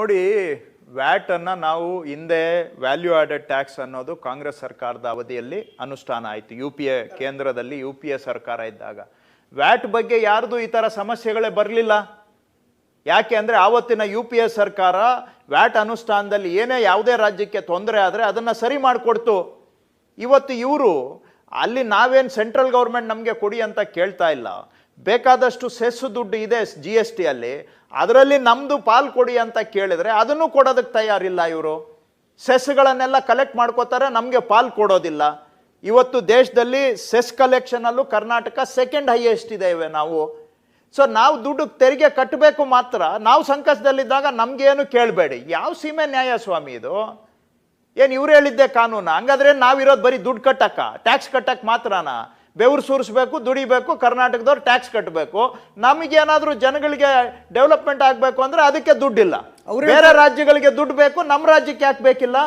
ನೋಡಿ ವ್ಯಾಟ್ ಅನ್ನ ನಾವು ಹಿಂದೆ ವ್ಯಾಲ್ಯೂ ಆಡೆಡ್ ಟ್ಯಾಕ್ಸ್ ಅನ್ನೋದು ಕಾಂಗ್ರೆಸ್ ಸರ್ಕಾರದ ಅವಧಿಯಲ್ಲಿ ಅನುಷ್ಠಾನ ಆಯಿತು. ಯು ಪಿ ಎ ಕೇಂದ್ರದಲ್ಲಿ ಯು ಪಿ ಎ ಸರ್ಕಾರ ಇದ್ದಾಗ. ವ್ಯಾಟ್ ಬಗ್ಗೆ ಯಾರ್ದು ಈ ಥರ ಸಮಸ್ಯೆಗಳೇ ಬರಲಿಲ್ಲ? ಯಾಕೆ ಅಂದರೆ ಆವತ್ತಿನ ಯು ಪಿ ಎ ಸರ್ಕಾರ ವ್ಯಾಟ್ ಅನುಷ್ಠಾನದಲ್ಲಿ ಏನೇ ಯಾವುದೇ ರಾಜ್ಯಕ್ಕೆ ತೊಂದರೆ ಆದರೆ ಅದನ್ನು ಸರಿ ಮಾಡಿಕೊಡ್ತು. ಇವತ್ತು ಇವರು ಅಲ್ಲಿ ನಾವೇನು ಸೆಂಟ್ರಲ್ ಗೌರ್ಮೆಂಟ್ ನಮಗೆ ಕೊಡಿ ಅಂತ ಕೇಳ್ತಾ ಇಲ್ಲ. ಬೇಕಾದಷ್ಟು ಸೆಸ್ ದುಡ್ಡು ಇದೆ ಜಿ ಎಸ್ ಟಿಯಲ್ಲಿ ಅದರಲ್ಲಿ ನಮ್ಮದು ಪಾಲ್ ಕೊಡಿ ಅಂತ ಕೇಳಿದರೆ ಅದನ್ನು ಕೊಡೋದಕ್ಕೆ ತಯಾರಿಲ್ಲ ಇವರು. ಸೆಸ್ಗಳನ್ನೆಲ್ಲ ಕಲೆಕ್ಟ್ ಮಾಡ್ಕೋತಾರೆ, ನಮಗೆ ಪಾಲ್ ಕೊಡೋದಿಲ್ಲ. ಇವತ್ತು ದೇಶದಲ್ಲಿ ಸೆಸ್ ಕಲೆಕ್ಷನಲ್ಲೂ ಕರ್ನಾಟಕ ಸೆಕೆಂಡ್ ಹೈಯೆಸ್ಟ್ ಇದ್ದೇವೆ ನಾವು. ಸೊ ನಾವು ದುಡ್ಡು ತೆರಿಗೆ ಕಟ್ಟಬೇಕು ಮಾತ್ರ. ನಾವು ಸಂಕಷ್ಟದಲ್ಲಿದ್ದಾಗ ನಮಗೇನು ಕೇಳಬೇಡಿ. ಯಾವ ಸೀಮೆ ನ್ಯಾಯ ಸ್ವಾಮಿ ಇದು? ಏನು ಇವ್ರು ಹೇಳಿದ್ದೆ ಕಾನೂನು? ಹಂಗಾದ್ರೆ ನಾವಿರೋದು ಬರೀ ದುಡ್ಡು ಕಟ್ಟಕ್ಕ ಟ್ಯಾಕ್ಸ್ ಕಟ್ಟಕ್ಕೆ ಮಾತ್ರನಾ? ಬೆವರು ಸುರಿಸ್ಬೇಕು ದುಡಿಬೇಕು ಕರ್ನಾಟಕದವ್ರು ಟ್ಯಾಕ್ಸ್ ಕಟ್ಟಬೇಕು ನಮಗೇನಾದರೂ ಜನಗಳಿಗೆ ಡೆವಲಪ್ಮೆಂಟ್ ಆಗಬೇಕು ಅಂದರೆ ಅದಕ್ಕೆ ದುಡ್ಡಿಲ್ಲ. ಬೇರೆ ರಾಜ್ಯಗಳಿಗೆ ದುಡ್ಡು ಬೇಕು ನಮ್ಮ ರಾಜ್ಯಕ್ಕೆ ಯಾಕೆ ಬೇಕಿಲ್ಲ?